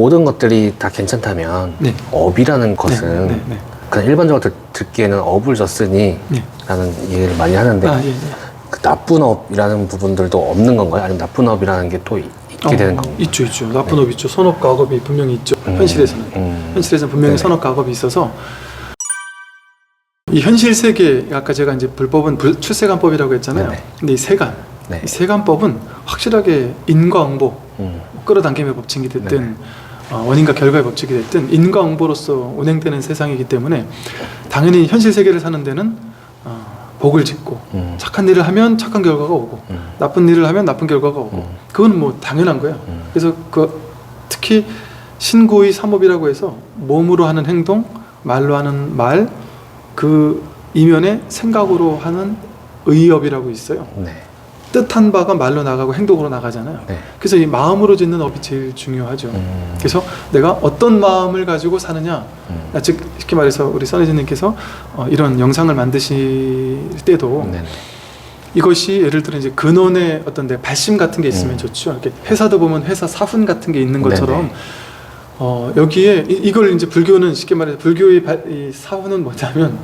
모든 것들이 다 괜찮다면 네. 업이라는 것은 네, 네, 그냥 일반적으로 듣, 듣기에는 업을 줬으니 네. 라는 얘기를 많이 하는데 아, 예, 예. 그 나쁜 업이라는 부분들도 없는 건가요? 아니면 나쁜 업이라는 게 또 있게 되는 어, 건가요? 있죠, 있죠. 나쁜 업 있죠. 선업과 악업이 분명히 있죠. 음, 현실에서는. 음. 현실에서는 분명히 네네. 선업과 악업이 있어서 이 현실 세계 아까 제가 이제 불법은 불, 출세관법이라고 했잖아요. 네네. 근데 이 세관, 네. 이 세관법은 확실하게 인과응보, 음. 끌어당김의 법칙이 됐든 네네. 어, 원인과 결과의 법칙이 됐든 인과응보로서 운행되는 세상이기 때문에 당연히 현실 세계를 사는 데는 어, 복을 짓고 음. 착한 일을 하면 착한 결과가 오고 음. 나쁜 일을 하면 나쁜 결과가 오고 음. 그건 뭐 당연한 거예요. 음. 그래서 그 특히 신구의 삼업이라고 해서 몸으로 하는 행동, 말로 하는 말, 그 이면에 생각으로 하는 의업이라고 있어요. 네. 뜻한 바가 말로 나가고 행동으로 나가잖아요. 네. 그래서 이 마음으로 짓는 업이 제일 중요하죠. 음. 그래서 내가 어떤 마음을 가지고 사느냐, 음. 아, 즉 쉽게 말해서 우리 써니즈님께서 어, 이런 영상을 만드실 때도 네네. 이것이 예를 들어 이제 근원의 어떤 내 발심 같은 게 있으면 음. 좋죠. 이렇게 회사도 보면 회사 사훈 같은 게 있는 것처럼 네네. 어, 여기에 이, 이걸 이제 불교는 쉽게 말해서 불교의 발, 이 사훈은 뭐냐면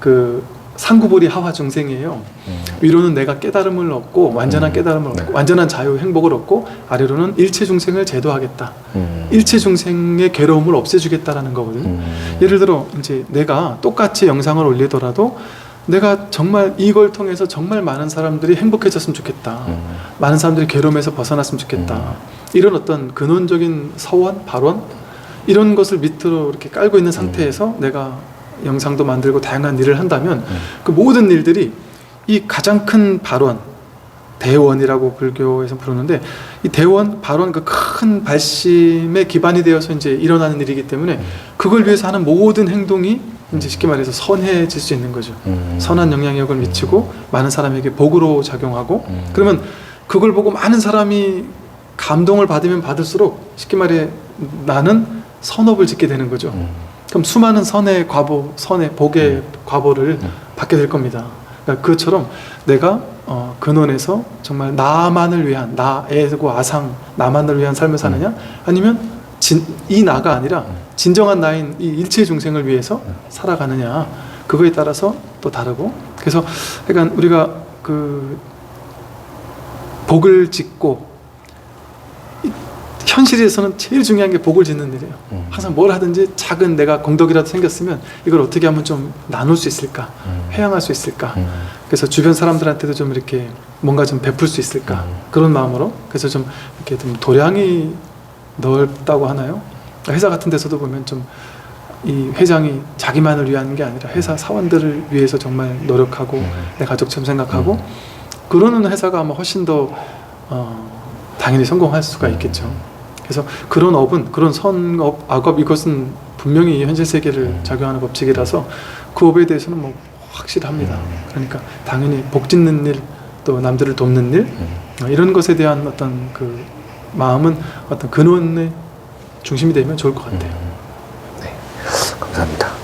그 상구보리 하화 중생이에요. 음. 위로는 내가 깨달음을 얻고 완전한 음. 깨달음을 네. 얻고 완전한 자유 행복을 얻고 아래로는 일체 중생을 제도하겠다. 음. 일체 중생의 괴로움을 없애주겠다라는 거거든요. 음. 예를 들어 이제 내가 똑같이 영상을 올리더라도 내가 정말 이걸 통해서 정말 많은 사람들이 행복해졌으면 좋겠다. 음. 많은 사람들이 괴로움에서 벗어났으면 좋겠다. 음. 이런 어떤 근원적인 서원, 발언 이런 것을 밑으로 이렇게 깔고 있는 상태에서 내가 영상도 만들고 다양한 일을 한다면 음. 그 모든 일들이 이 가장 큰 발언 대원이라고 불교에서 부르는데 이 대원 발언 그큰 발심에 기반이 되어서 이제 일어나는 일이기 때문에 그걸 위해서 하는 모든 행동이 이제 쉽게 말해서 선해질 수 있는 거죠. 음. 선한 영향력을 미치고 많은 사람에게 복으로 작용하고 음. 그러면 그걸 보고 많은 사람이 감동을 받으면 받을수록 쉽게 말해 나는 선업을 짓게 되는 거죠. 음. 그럼 수많은 선의 과보, 선의 복의 음. 과보를 음. 받게 될 겁니다. 그러니까 그처럼 내가 어, 근원에서 정말 나만을 위한 나애고 아상 나만을 위한 삶을 사느냐 아니면 진, 이 나가 아니라 진정한 나인 이 일체 중생을 위해서 살아가느냐 그거에 따라서 또 다르고 그래서 그러니까 우리가 그 복을 짓고 이- 현실에서는 제일 중요한 게 복을 짓는 일이에요. 음. 항상 뭘 하든지 작은 내가 공덕이라도 생겼으면 이걸 어떻게 하면 좀 나눌 수 있을까, 음. 회양할 수 있을까. 음. 그래서 주변 사람들한테도 좀 이렇게 뭔가 좀 베풀 수 있을까 음. 그런 마음으로 그래서 좀 이렇게 좀 도량이 넓다고 하나요? 회사 같은 데서도 보면 좀 이 회장이 자기만을 위한 게 아니라 회사 사원들을 위해서 정말 노력하고 음. 내 가족처럼 생각하고 음. 그러는 회사가 아마 훨씬 더 어, 당연히 성공할 수가 있겠죠. 그래서 그런 업은 그런 선업, 악업 이것은 분명히 현실 세계를 음. 작용하는 법칙이라서 그 업에 대해서는 뭐 확실합니다. 음. 그러니까 당연히 복 짓는 일, 또 남들을 돕는 일 음. 어, 이런 것에 대한 어떤 그 마음은 어떤 근원의 중심이 되면 좋을 것 같아요. 네. 감사합니다.